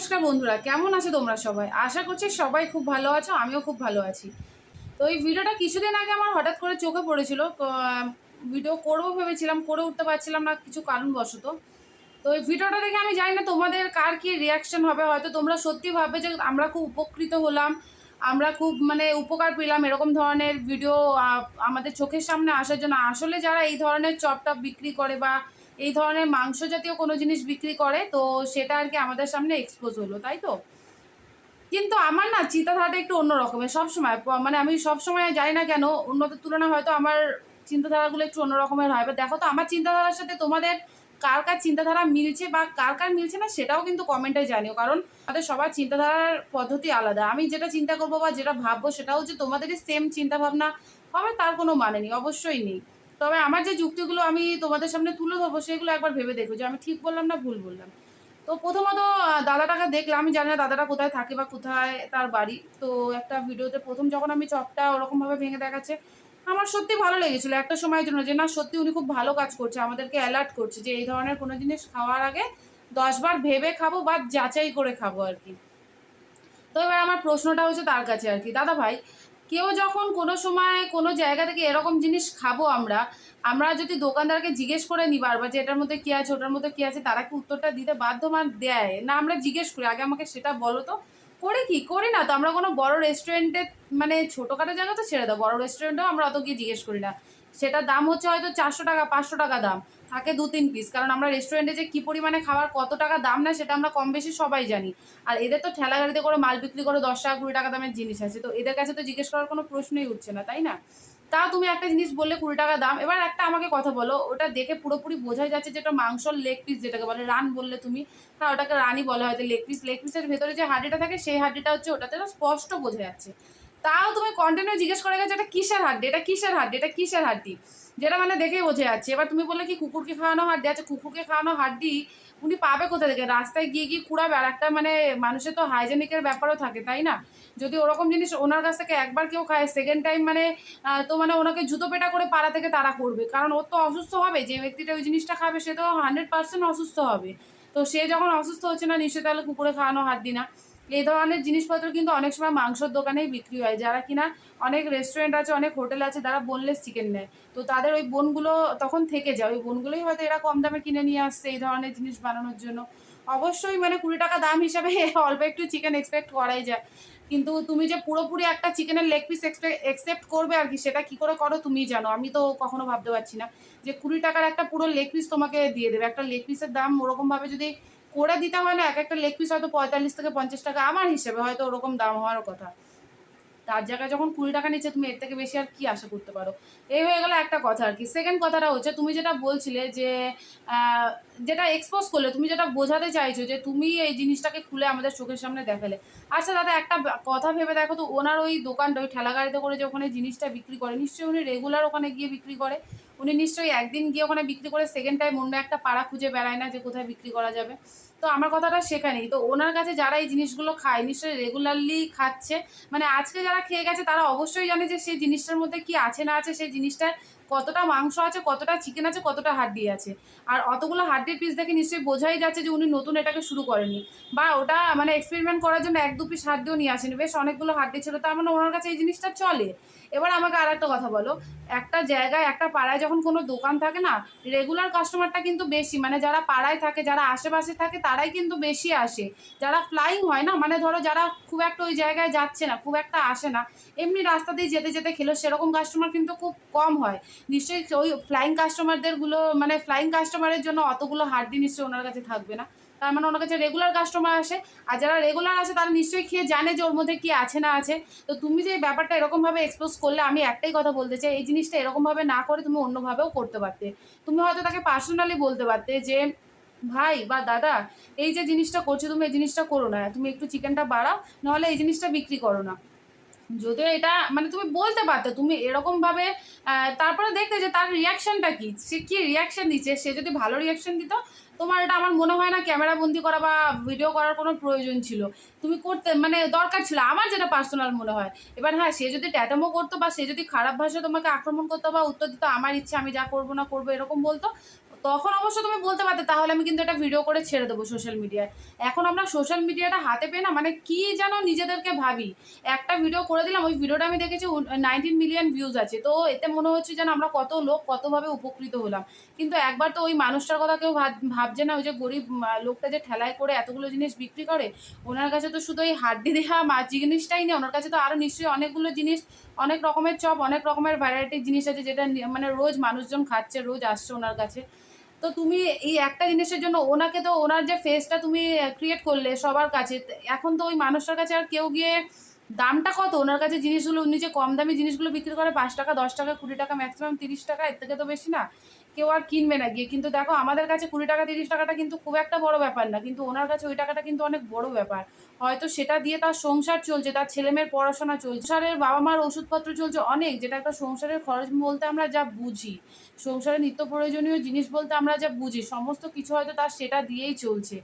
নমস্কার বন্ধুরা, কেমন আছো তোমরা সবাই? আশা করছি সবাই খুব ভালো আছো, আমিও খুব ভালো আছি। তো এই ভিডিওটা কিছুদিন আগে আমার হঠাৎ করে চোখে পড়েছিল ভিডিও করব ভেবেছিলাম, করে উঠতে পারছিলাম না কিছু কারণবশত। তো এই ভিডিওটা দেখে আমি জানি না তোমাদের কার কি রিয়াকশন হবে, হয়তো তোমরা সত্যি ভাববে যে আমরা খুব উপকৃত হলাম, আমরা খুব মানে উপকার পেলাম এরকম ধরনের ভিডিও আমাদের চোখের সামনে আসার জন্য। আসলে যারা এই ধরনের চপটপ বিক্রি করে বা এই ধরনের মাংস জাতীয় কোনো জিনিস বিক্রি করে, তো সেটা আর কি আমাদের সামনে এক্সপোজ হলো, তাই তো? কিন্তু আমার না চিন্তাধারাটা একটু অন্য রকমের, সবসময় মানে আমি সবসময় জানি না কেন, অন্যদের তুলনায় হয়তো আমার চিন্তাধারাগুলো একটু অন্য রকমের হয়। বা দেখো তো, আমার চিন্তাধারার সাথে তোমাদের কার কার চিন্তাধারা মিলছে বা কার কার মিলছে না, সেটাও কিন্তু কমেন্টে জানিও। কারণ আমাদের সবার চিন্তাধারার পদ্ধতি আলাদা। আমি যেটা চিন্তা করব বা যেটা ভাববো সেটা হচ্ছে তোমাদেরই সেম চিন্তা ভাবনা হবে, তার কোনো মানে নেই, অবশ্যই নেই। তবে আমার যে যুক্তিগুলো আমি তোমাদের সামনে তুলে ধরবো, সেগুলো একবার ভেবে দেখো যে আমি ঠিক বললাম না ভুল বললাম। তো প্রথমত দাদাটাকে দেখলাম, আমি জানি না দাদাটা কোথায় থাকে বা কোথায় তার বাড়ি। তো একটা ভিডিওতে প্রথম যখন আমি চপটা ওরকমভাবে ভেঙে দেখাচ্ছে, আমার সত্যি ভালো লেগেছিলো একটা সময়ের জন্য যে, না, সত্যি উনি খুব ভালো কাজ করছে, আমাদেরকে অ্যালার্ট করছে যে, এই ধরনের কোনো জিনিস খাওয়ার আগে দশবার ভেবে খাব বা যাচাই করে খাব আর কি। তো এবার আমার প্রশ্নটা হচ্ছে তার কাছে আর কি। দাদা ভাই কেউ যখন কোনো সময় কোনো জায়গা থেকে এরকম জিনিস খাব আমরা আমরা যদি দোকানদারকে জিজ্ঞেস করে নিই বারবার যে এটার মধ্যে কী আছে, ওটার মধ্যে কী আছে, তারা কি উত্তরটা দিতে বাধ্য মান দেয়? না, আমরা জিজ্ঞেস করি। আগে আমাকে সেটা বলো তো। করে কি? করি না তো। আমরা কোনো বড় রেস্টুরেন্টে মানে ছোটোখাটো জায়গা তো ছেড়ে দাও। বড় রেস্টুরেন্টেও আমরা অত গিয়ে জিজ্ঞেস করি না। সেটার দাম হচ্ছে হয়তো চারশো টাকা, পাঁচশো টাকা দাম। থাকে দু, তিন পিস কারণ আমরা রেস্টুরেন্টে যে কী পরিমাণে খাবার, কত টাকা দাম না সেটা আমরা কম বেশি সবাই জানি। আর এদের তো ঠেলা গাড়িতে করে মাল বিক্রি করে, দশ টাকা, কুড়ি টাকা দামের জিনিস আছে। তো এদের কাছে তো জিজ্ঞেস করার কোনো প্রশ্নই উঠছে না, তাই না? তা তুমি একটা জিনিস বললে কুড়ি টাকা দাম। এবার একটা আমাকে কথা বলো, ওটা দেখে পুরোপুরি বোঝাই যাচ্ছে যেটা মাংসর লেগ পিস যেটাকে বলে, রান বললে তুমি। হ্যাঁ ওটাকে রানই বলা হয়তো লেগ পিস লেগ পিসের ভেতরে যে হাড্ডিটা থাকে, সেই হাড্ডিটা হচ্ছে ওটাতে স্পষ্ট বোঝা যাচ্ছে। তাও তুমি কন্টিনিউ জিজ্ঞেস করে গেছো, এটা কিসের হাড্ডি? এটা কিসের হাড্ডি? এটা কিসের হাড্ডি? যেটা মানে দেখেই বোঝা যাচ্ছে। এবার তুমি বললে কি কুকুরকে খাওয়ানো হাড্ডি? আছে কুকুরকে খাওয়ানো হাড্ডি উনি পাবে কোথা থেকে? রাস্তায় গিয়ে গিয়ে কুড়াবে আর একটা মানে মানুষের তো হাইজেনিকের ব্যাপারও থাকে, তাই না? যদি ওরকম জিনিস ওনার কাছ থেকে একবার কেউ খায় সেকেন্ড টাইম মানে তো মানে ওনাকে জুতো পেটা করে পাড়া থেকে তারা করবে। কারণ ওর তো অসুস্থ হবে, যে ব্যক্তিটা ওই জিনিসটা খাবে, সে তো হান্ড্রেড পার্সেন্ট অসুস্থ হবে। তো সে যখন অসুস্থ হচ্ছে না, নিশ্চয়ই তাহলে কুকুরে খাওয়ানো হাড্ডি না। এই ধরনের জিনিসপত্র কিন্তু অনেক সময় মাংসর দোকানেই বিক্রি হয়, যারা কিনা অনেক রেস্টুরেন্ট আছে, অনেক হোটেল আছে, তারা বোনলেস চিকেন নেয়। তো তাদের ওই বোনগুলো তখন থেকে যায়, ওই বোনগুলোই হয়তো এরা কম দামে কিনে নিয়ে আসছে এই ধরনের জিনিস বানানোর জন্য। অবশ্যই মানে কুড়ি টাকা দাম হিসাবে অল্প একটু চিকেন এক্সপেক্ট করাই যায়। কিন্তু তুমি যে পুরোপুরি একটা চিকেনের লেগ পিস এক্সপেক্ট করবে আর কি, সেটা কি করে করো তুমি জানো। আমি তো কখনো ভাবতে পারছি না যে কুড়ি টাকার একটা পুরো লেগ পিস তোমাকে দিয়ে দেবে। একটা লেগ পিসের দাম ওরকমভাবে যদি করে দিতে হয় না, এক একটা লেগ পিস হয়তো পঁয়তাল্লিশ থেকে পঞ্চাশ টাকা আমার হিসেবে হয়তো ওরকম দাম হওয়ার কথা। তার জায়গায় যখন কুড়ি টাকা নিচ্ছে, তুমি এর থেকে বেশি আর কি আশা করতে পারো? এই হয়ে গেলো একটা কথা আর কি। সেকেন্ড কথাটা হচ্ছে, তুমি যেটা বলছিলে যে যেটা এক্সপোজ করলে, তুমি যেটা বোঝাতে চাইছো যে, তুমি এই জিনিসটাকে খুলে আমাদের চোখের সামনে দেখালে। আচ্ছা দাদা, একটা কথা ভেবে দেখো তো, ওনার ওই দোকানটা, ওই ঠেলা গাড়িতে করে যে ওখানে জিনিসটা বিক্রি করে, নিশ্চয়ই উনি রেগুলার ওখানে গিয়ে বিক্রি করে। উনি নিশ্চয়ই একদিন গিয়ে ওখানে বিক্রি করে সেকেন্ড টাইম অন্য একটা পাড়া খুঁজে বেড়ায় না যে কোথায় বিক্রি করা যাবে। তো আমার কথাটা সেখানেই তো ওনার কাছে যারা এই জিনিসগুলো খায়, নিশ্চয়ই রেগুলারলি খাচ্ছে। মানে আজকে যারা খেয়ে গেছে, তারা অবশ্যই জানে যে সেই জিনিসটার মধ্যে কি আছে, না আছে। সেই জিনিসটার কতটা মাংস আছে, কতটা চিকেন আছে, কতটা হাড্ডি আছে। আর অতগুলো হাড্ডির পিস দেখে নিশ্চয়ই বোঝাই যাচ্ছে যে উনি নতুন এটাকে শুরু করেনি বা ওটা মানে এক্সপেরিমেন্ট করার জন্য এক দু পিস হাড্ডিও নিয়ে আসেনি। বেশ অনেকগুলো হাড্ডি ছিল। তার মানে ওনার কাছে এই জিনিসটা চলে। এবার আমাকে আর একটা কথা বলো। একটা জায়গায়, একটা পাড়ায় যখন কোনো দোকান থাকে না রেগুলার কাস্টমারটা কিন্তু বেশি। মানে যারা পাড়ায় থাকে, যারা আশেপাশে থাকে, তারাই কিন্তু বেশি আসে। যারা ফ্লাইং হয় না মানে ধরো যারা খুব একটা ওই জায়গায় যাচ্ছে না, খুব একটা আসে না, এমনি রাস্তা দিয়ে যেতে যেতে খেলো সেরকম কাস্টমার কিন্তু খুব কম হয়। নিশ্চয়ই ওই ফ্লাইং কাস্টমারদেরগুলো মানে ফ্লাইং কাস্টমারের জন্য অতগুলো হাড্ডি নিশ্চয়ই ওনার কাছে থাকবে না। তার মানে ওনার কাছে রেগুলার কাস্টমার আসে। আর যারা রেগুলার আসে, তারা নিশ্চয়ই খেয়ে জানে যে ওর মধ্যে কি আছে না আছে। তো তুমি যে ব্যাপারটা এরকমভাবে এক্সপোজ করলে আমি একটাই কথা বলতে চাই, এই জিনিসটা এরকমভাবে না করে তুমি অন্যভাবেও করতে পারতে। তুমি হয়তো তাকে পার্সোনালি বলতে পারতে যে, ভাই বা দাদা, এই যে জিনিসটা করছ তুমি এই জিনিসটা করো না। তুমি একটু চিকেনটা বাড়াও, নাহলে এই জিনিসটা বিক্রি করো না। যদিও এটা মানে তুমি বলতে পারতে, তুমি এরকম ভাবে তারপরে দেখতে যে তার রিয়াকশনটা কি? সে কি রিয়াকশন দিচ্ছে? সে যদি ভালো রিয়াকশন দিত, তোমার এটা আমার মনে হয় না ক্যামেরা বন্দি করা বা ভিডিও করার কোনো প্রয়োজন ছিল। তুমি করতে মানে দরকার ছিল, আমার যেটা পার্সোনাল মনে হয়। এবার হ্যাঁ সে যদি ট্যাটামো করতো বা সে যদি খারাপ ভাষায় তোমাকে আক্রমণ করতো বা উত্তর দিত, আমার ইচ্ছে, আমি যা করব না করব, এরকম বলতো তখন অবশ্য তুমি বলতে পারতে, তাহলে আমি কিন্তু এটা ভিডিও করে ছেড়ে দেবো সোশ্যাল মিডিয়ায় এখন আমরা সোশ্যাল মিডিয়াটা হাতে পেয়ে না মানে কি যেন নিজেদেরকে ভাবি। একটা ভিডিও করে দিলাম, ওই ভিডিওটা আমি দেখেছি নাইনটিন মিলিয়ন ভিউজ আছে। তো এতে মনে হচ্ছে যেন আমরা কত লোক কতভাবে উপকৃত হলাম। কিন্তু একবার তো ওই মানুষটার কথা কেউ ভাব- ভাবছে না, ওই যে গরিব লোকটা যে ঠেলায় করে এতগুলো জিনিস বিক্রি করে, ওনার কাছে তো শুধু ওই হাড্ডি দেওয়া মাছ জিনিসটাই নেই, ওনার কাছে তো আরও নিশ্চয়ই অনেকগুলো জিনিস অনেক রকমের চপ, অনেক রকমের ভ্যারাইটির জিনিস আছে যেটা মানে রোজ মানুষজন খাচ্ছে, রোজ আসছে ওনার কাছে। তো তুমি এই একটা জিনিসের জন্য ওনাকে তো ওনার যে ফেসটা তুমি ক্রিয়েট করলে সবার কাছে এখন তো ওই মানুষটার কাছে আর কেউ গিয়ে দামটা কত? ওনার কাছে জিনিসগুলো, উনি যে কম দামি জিনিসগুলো বিক্রি করে পাঁচ টাকা, দশ টাকা, কুড়ি টাকা ম্যাক্সিমাম তিরিশ টাকা, এর থেকে তো বেশি না। কেউ আর কিনবে না। গিয়ে কিন্তু দেখো, আমাদের কাছে কুড়ি টাকা, তিরিশ টাকাটা কিন্তু খুব একটা বড় ব্যাপার না। কিন্তু ওনার কাছে ওই টাকাটা কিন্তু অনেক বড় ব্যাপার। হয়তো সেটা দিয়ে তার সংসার চলছে, তার ছেলেমেয়ের পড়াশোনা চলছে। সংসারের বাবা মার ওষুধপত্র চলছে অনেক, যেটা একটা সংসারের খরচ বলতে আমরা যা বুঝি। সংসারে নিত্য প্রয়োজনীয় জিনিস বলতে আমরা যা বুঝি, সমস্ত কিছু হয়তো তার সেটা দিয়েই চলছে।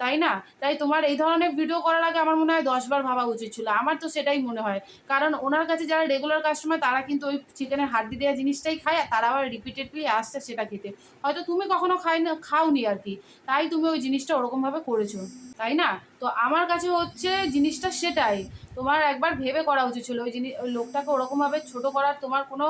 তাই না? তাই তোমার এই ধরনের ভিডিও করার আগে আমার মনে হয় দশবার ভাবা উচিত ছিল। আমার তো সেটাই মনে হয়। কারণ ওনার কাছে যারা রেগুলার কাস্টমার তারা কিন্তু ওই চিকেনের হাড্ডি দেওয়া জিনিসটাই খায় আর তারা আবার রিপিটেডলি আসছে সেটা খেতে। হয়তো তুমি কখনো খাই না, খাওনি আর কি। তাই তুমি ওই জিনিসটা ওরকমভাবে করেছ। তাই না? তো আমার কাছে হচ্ছে জিনিসটা সেটাই। তোমার একবার ভেবে করা উচিত ছিল। ওই জিনিস ওই লোকটাকে ওরকমভাবে ছোট করার তোমার কোনো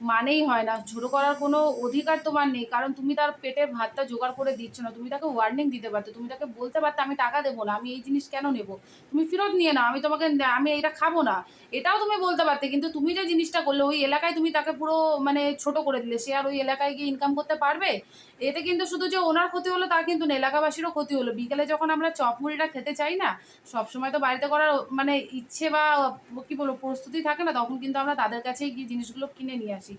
মানেই হয় না। ছোট করার কোনো অধিকার তোমার নেই। কারণ তুমি তার পেটের ভাতটা জোগাড় করে দিচ্ছ না। তুমি তাকে ওয়ার্নিং দিতে পারতো। তুমি তাকে বলতে পারতো, আমি টাকা দেবো না। আমি এই জিনিস কেন নেব? তুমি ফেরত নিয়ে নাও। আমি তোমাকে আমি এটা খাব না। এটাও তুমি বলতে পারতে, কিন্তু তুমি যে জিনিসটা করলে, ওই এলাকায় তুমি তাকে পুরো মানে ছোট করে দিলে। সে আর ওই এলাকায় গিয়ে ইনকাম করতে পারবে? এতে কিন্তু শুধু যে ওনার ক্ষতি হলো, তা কিন্তু না। এলাকাবাসীরও ক্ষতি হলো। বিকেলে যখন আমরা চপ মুড়িটা খেতে চাই না, সবসময় তো বাড়িতে করার মানে ইচ্ছে বা, কি বলব, প্রস্তুতি থাকে না, তখন কিন্তু আমরা তাদের কাছেই গিয়ে জিনিসগুলো কিনে নিয়ে আসি।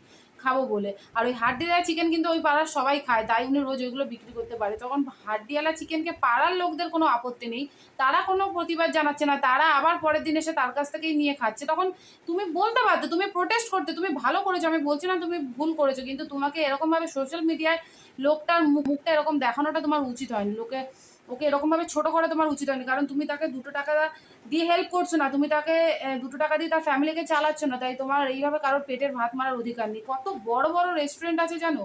খাব বলে। আর ওই হাড্ডিওয়ালা চিকেন কিন্তু ওই পাড়ার সবাই খায়, তাই উনি রোজ ওইগুলো বিক্রি করতে পারে। তখন হাড্ডিওয়ালা চিকেনকে পাড়ার লোকদের কোনো আপত্তি নেই। তারা কোনো প্রতিবাদ জানাচ্ছে না, তারা আবার পরের দিন এসে তার কাছ থেকেই নিয়ে খাচ্ছে। তখন তুমি বলতে পারতো তুমি প্রোটেস্ট করতে, তুমি ভালো করেছ, আমি বলছি না তুমি ভুল করেছ, কিন্তু তোমাকে এরকমভাবে সোশ্যাল মিডিয়ায় লোকটার মুখটা এরকম দেখানোটা তোমার উচিত হয়নি। লোকে ওকে এরকমভাবে ছোট করা তোমার উচিত হয়নি, কারণ তুমি তাকে দুটো টাকা দিয়ে হেল্প করছ না, তুমি তাকে দুটো টাকা দিয়ে তার ফ্যামিলিকে চালাচ্ছ না, তাই তোমার এইভাবে কারোর পেটের ভাত মারার অধিকার নেই। কত বড় বড় রেস্টুরেন্ট আছে জানো?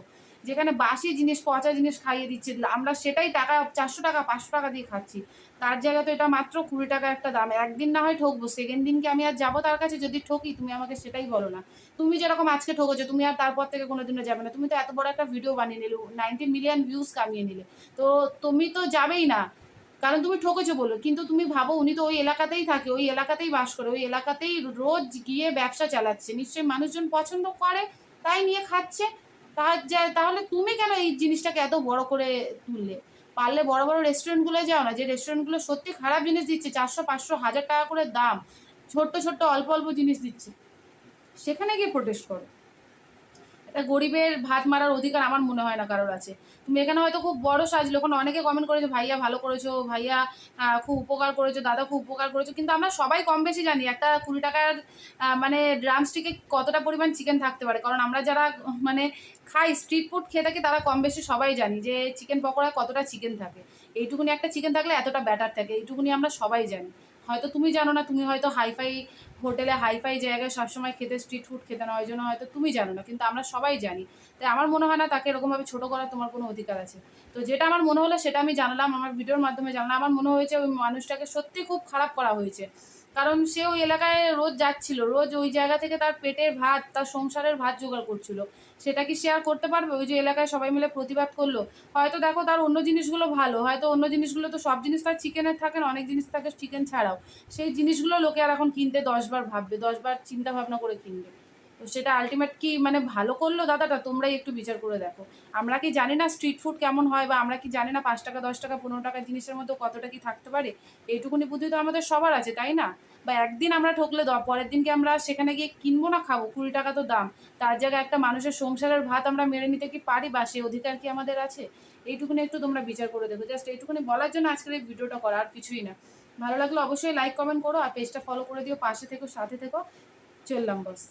যেখানে বাসি জিনিস, পচা জিনিস খাইয়ে দিচ্ছে। আমরা সেটাই টাকা, চারশো টাকা, পাঁচশো টাকা দিয়ে খাচ্ছি। তার জায়গায় তো এটা মাত্র কুড়ি টাকা একটা দাম। একদিন না হয় ঠকবো সেকেন্ড দিনকে আমি আর যাব? তার কাছে যদি ঠকি, তুমি আমাকে সেটাই বলো না। তুমি যেরকম আজকে ঠকেছো, তুমি আর তারপর থেকে কোনোদিনও যাবে না। তুমি তো এত বড় একটা ভিডিও বানিয়ে নিলে নাইনটি মিলিয়ন ভিউজ কামিয়ে নিলে। তো তুমি তো যাবেই না। কারণ তুমি ঠকেছো বলো। কিন্তু তুমি ভাবো, উনি তো ওই এলাকাতেই থাকে, ওই এলাকাতেই বাস করে, ওই এলাকাতেই রোজ গিয়ে ব্যবসা চালাচ্ছে। নিশ্চয়ই মানুষজন পছন্দ করে, তাই নিয়ে খাচ্ছে। তাহলে তুমি কেন এই জিনিসটাকে এত বড় করে তুললে? পারলে বড় বড় রেস্টুরেন্টগুলো যাও না, যে রেস্টুরেন্টগুলো সত্যি খারাপ জিনিস দিচ্ছে, চারশো, পাঁচশো, হাজার টাকা করে দাম, ছোট্ট ছোট্ট, অল্প অল্প জিনিস দিচ্ছে, সেখানে গিয়ে প্রোটেস্ট করো। একটা গরিবের ভাত মারার অধিকার আমার মনে হয় না কারোর আছে। তুমি এখানে হয়তো খুব বড় সাজলো, ওখানে অনেকে কমেন্ট করেছ, ভাইয়া ভালো করেছ, ভাইয়া খুব উপকার করেছ, দাদা খুব উপকার করেছ। কিন্তু আমরা সবাই কম বেশি জানি, একটা কুড়ি টাকার মানে ড্রামস্টিকে কতটা পরিমাণ চিকেন থাকতে পারে। কারণ আমরা যারা মানে খাই স্ট্রিট ফুড খেয়ে থাকি, তারা কম বেশি সবাই জানি যে চিকেন পকোড়ায় কতটা চিকেন থাকে। এইটুকুনি একটা চিকেন থাকলে এতটা ব্যাটার থাকে, এইটুকুনি আমরা সবাই জানি। হয়তো তুমি জানো না, তুমি হয়তো হাইফাই হোটেলে হাইফাই জায়গায় সবসময় খেতে স্ট্রিট ফুড খেতে না, ওই জন্য হয়তো তুমি জানো না, কিন্তু আমরা সবাই জানি। তাই আমার মনে হয় না তাকে এরকমভাবে ছোটো করার তোমার কোনো অধিকার আছে। তো যেটা আমার মনে হলো সেটা আমি জানলাম, আমার ভিডিওর মাধ্যমে জানলাম। আমার মনে হয়েছে ওই মানুষটাকে সত্যি খুব খারাপ করা হয়েছে। কারণ সে ওই এলাকায় রোজ যাচ্ছিল, রোজ ওই জায়গা থেকে তার পেটের ভাত, তার সংসারের ভাত জোগাড় করছিল। সেটা কি শেয়ার করতে পারবে? ওই যে এলাকায় সবাই মিলে প্রতিবাদ করল। হয়তো দেখো তার অন্য জিনিসগুলো ভালো, হয়তো অন্য জিনিসগুলো তো সব জিনিস তার চিকেনের থাকে অনেক জিনিস থাকে চিকেন ছাড়াও। সেই জিনিসগুলো লোকে আর এখন কিনতে দশবার ভাববে, দশবার চিন্তা ভাবনা করে কিনবে। তো সেটা আলটিমেট কি মানে ভালো করল দাদাটা? তোমরাই একটু বিচার করে দেখো। আমরা কি জানি না স্ট্রিট ফুড কেমন হয় বা আমরা কি জানি না পাঁচ টাকা, দশ টাকা, পনেরো টাকা জিনিসের মধ্যে কতটা কি থাকতে পারে? এইটুকুনি বুদ্ধি তো আমাদের সবার আছে, তাই না? বা একদিন আমরা ঠকলে দ, পরের দিনকে আমরা সেখানে গিয়ে কিনবো না খাব? কুড়ি টাকা তো দাম। তার জায়গায় একটা মানুষের সংসারের ভাত আমরা মেরে নিতে কি পারি বা সে অধিকার কি আমাদের আছে? এইটুকুনি একটু তোমরা বিচার করে দেখো। জাস্ট এইটুকুনি বলার জন্য আজকের এই ভিডিওটা করা আর কিছুই না। ভালো লাগলে অবশ্যই লাইক কমেন্ট করো আর পেজটা ফলো করে দিও, পাশে থেকো, সাথে থেকো। চললাম বস